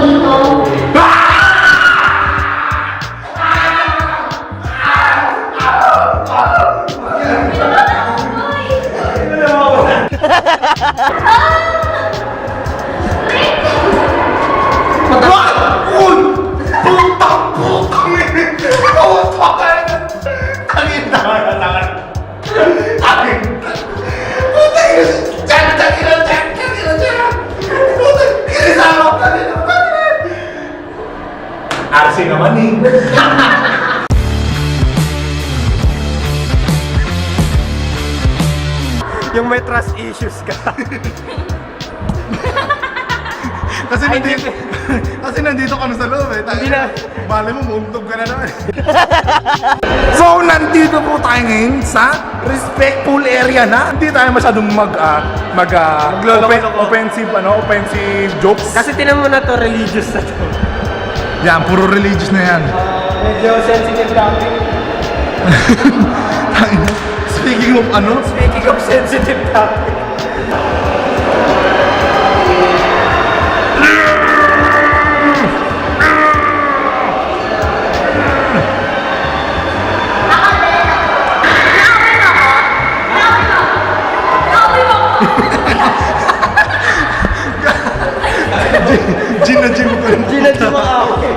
In. RC naman eh. Yung may trust issues ka. Kasi nandito, kasi nandito kami sa loob eh. Tayo, Hindi na. Mali mo, mumtog ka na naman. so, nandito po tayo ngayon sa respectful area na. Hindi tayo masyadong mag, ah, mag, ah, open- offensive, ano, offensive jokes. Kasi tinan mo na to, religious na to. Yan, puro religious na yan. Medyo sensitive topic. Speaking of ano, Speaking of sensitive topic. Gin na gin ko rin. Gin na gin mo ako. Ah,